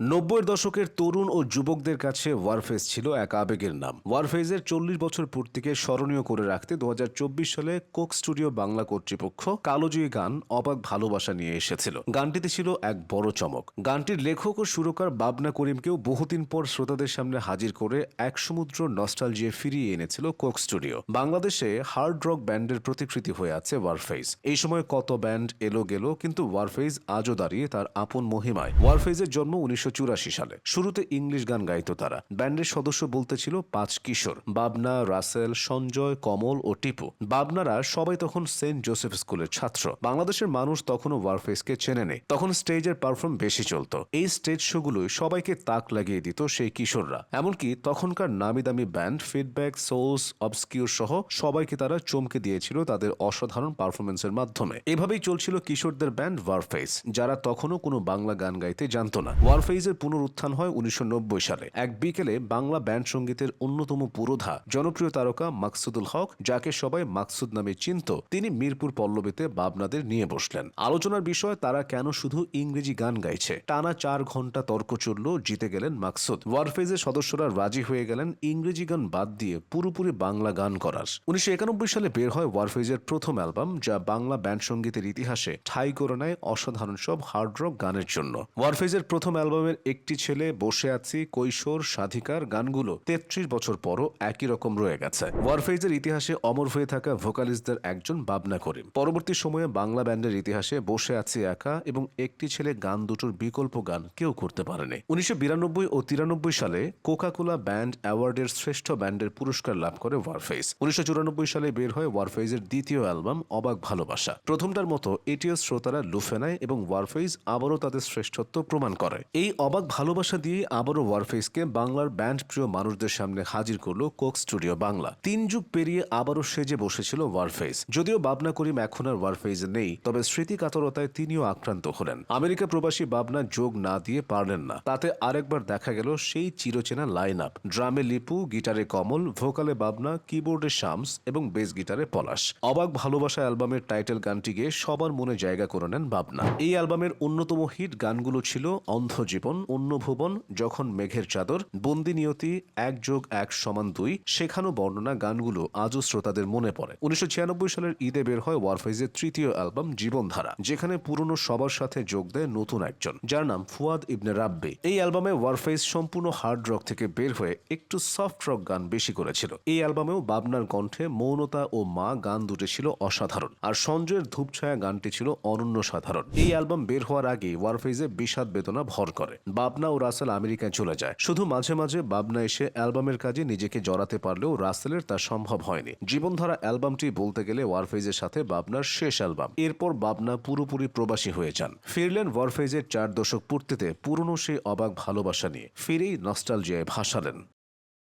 নব্বইয়ের দশকের তরুণ ও যুবকদের কাছে ওয়ারফেজ ছিল এক আবেগের নাম। ওয়ারফেজের চল্লিশ বছর পূর্তিকে স্মরণীয় করে রাখতে দু হাজার চব্বিশ সালে কোক স্টুডিও বাংলা কর্তৃপক্ষ কালোজয়ী গান অবাক ভালোবাসা নিয়ে এসেছিল। গানটিতে ছিল এক বড় চমক। গানটির লেখক ও সুরকার বাবনা করিমকেও বহুদিন পর শ্রোতাদের সামনে হাজির করে এক সমুদ্র নস্টালজিয়ে ফিরিয়ে এনেছিল কোক স্টুডিও। বাংলাদেশে হার্ড রক ব্যান্ডের প্রতিকৃতি হয়ে আছে ওয়ারফেজ। এই সময় কত ব্যান্ড এলো গেল কিন্তু ওয়ারফেজ আজও দাঁড়িয়ে তার আপন মহিমায়। ওয়ারফেজের জন্ম উনিশশো সালে। শুরুতে ইংলিশ গান গাইত তারা। ব্যান্ডের সদস্য বলতে ছিল পাঁচ কিশোর, বাবনা, রাসেল, সঞ্জয়, কমল ও টিপু। বাবনারা সবাই তখন সেন্ট জোসেফ স্কুলের ছাত্র। বাংলাদেশের মানুষ তখনও ওয়ারফেসকে নেই তখন স্টেজের পারফর্ম বেশি চলতো। এই স্টেজ শোগুলোই সবাইকে তাক লাগিয়ে দিত সেই কিশোররা। এমনকি তখনকার নামি দামি ব্যান্ড ফিডব্যাক, সোলস, অবস্কিউর সহ সবাইকে তারা চমকে দিয়েছিল তাদের অসাধারণ পারফরমেন্সের মাধ্যমে। এভাবেই চলছিল কিশোরদের ব্যান্ড ওয়ারফেস, যারা তখনও কোনো বাংলা গান গাইতে জানতো না। ওয়ারফেইজের পুনরুত্থান হয় উনিশশো নব্বই সালে। এক বিকেলে বাংলা ব্যান্ড সঙ্গীতের অন্যতম পুরোধা, জনপ্রিয় তারকা মাকসুদুল হক, যাকে সবাই মাকসুদ নামে চিনত, তিনি মিরপুর পল্লবীতে বাবনাদের নিয়ে বসলেন। আলোচনার বিষয়, তারা কেন শুধু ইংরেজি গান গাইছে? টানা চার ঘণ্টা তর্ক চলল, জিতে গেলেন মাকসুদ। ওয়ারফেজের সদস্যরা রাজি হয়ে গেলেন, ইংরেজি গান বাদ দিয়ে পুরোপুরি বাংলা গান করার। উনিশশো একানব্বই সালে বের হয় ওয়ারফেজের প্রথম অ্যালবাম, যা বাংলা ব্যান্ড সঙ্গীতের ইতিহাসে ঠাই করে নেয় অসাধারণ সব হার্ড রক গানের জন্য। ওয়ারফেজের প্রথম অ্যালবামের একটি ছেলে বসে আছি কৈশোর সাধিকার গানগুলো। তেত্রিশ বছর পরও একই রকম রয়ে গেছে। ওয়ারফেজের ইতিহাসে অমর হয়ে থাকা ভোকালিস্টদের একজন বাবনা করিম। পরবর্তী সময়ে বাংলা ব্যান্ডের ইতিহাসে বসে আছি একা এবং একটি ছেলে গান দুটোর বিকল্প গান কেউ করতে পারেনি। উনিশশো বিরানব্বই ও তিরানব্বই সালে কোকাকোলা ব্যান্ড অ্যাওয়ার্ডের শ্রেষ্ঠ ব্যান্ডের পুরস্কার লাভ করে ওয়ারফেজ উনিশশো চুরানব্বই সালে বের হয় ওয়ারফেজের দ্বিতীয় অ্যালবাম, অবাক ভালোবাসা। প্রথমটার মতো এটিও শ্রোতারা লুফে নেয় এবং ওয়ারফেজ আবারও তাদের শ্রেষ্ঠত্ব প্রমাণ করে। এই অবাক ভালোবাসা দিয়ে আবারও ওয়ারফেজকে বাংলার ব্যান্ড প্রিয় মানুষদের সামনে হাজির করল কোক স্টুডিও বাংলা। তিন যুগ পেরিয়ে আবারও সেজে বসেছিল ওয়ারফেজ যদিও বাবনা করিম এখন আর ওয়ারফেজ নেই, তবে স্মৃতি কাতরতায় তিনিও আক্রান্ত হলেন। আমেরিকা প্রবাসী বাবনা যোগ না দিয়ে পারলেন না। তাতে আরেকবার দেখা গেল সেই চিরচেনা লাইন আপ ড্রামে লিপু, গিটারে কমল, ভোকালে বাবনা, কিবোর্ডে শামস এবং বেস গিটারে পলাশ। অবাক ভালোবাসা অ্যালবামের টাইটেল গানটি গিয়ে সবার মনে জায়গা করে নেন বাবনা। এই অ্যালবামের অন্যতম হিট গানগুলো ছিল অন্ধ জীবন, অন্য ভুবন, যখন মেঘের চাদর, বন্দি নিয়তি, এক যোগ এক সমান দুই শেখানো বর্ণনা গানগুলো আজও শ্রোতাদের মনে পড়ে। উনিশশো ছিয়ানব্বই সালের ঈদে বের হয় ওয়ারফাইজের তৃতীয় অ্যালবাম জীবনধারা, যেখানে পুরনো সবার সাথে যোগ দেয় নতুন একজন, যার নাম ফুয়াদ ইবনে রাব্বি। এই অ্যালবামে ওয়ারফেজ সম্পূর্ণ হার্ড রক থেকে বের হয়ে একটু সফট রক গান বেশি করেছিল। এই অ্যালবামেও বাবনার কণ্ঠে মৌনতা ও মা গান দুটি ছিল অসাধারণ, আর সঞ্জয়ের ধূপছায়া গানটি ছিল অনন্য সাধারণ। এই অ্যালবাম বের হওয়ার আগে ওয়ারফেজে বিষাদ বেদনা ভর করে বাবনা ও রাসেল আমেরিকায় চলে যায়। শুধু মাঝে মাঝে বাবনা এসে অ্যালবামের কাজে নিজেকে জড়াতে পারলেও রাসেলের তা সম্ভব হয়নি। জীবনধারা অ্যালবামটি বলতে গেলে ওয়ারফেজের সাথে বাবনার শেষ অ্যালবাম। এরপর বাবনা পুরোপুরি প্রবাসী হয়ে যান। ফিরলেন ওয়ারফেজের চার দশক পূর্তিতে, পুরনো সেই অবাক ভালোবাসা নিয়ে। ফিরেই নস্টালজিয়ায় ভাসালেন।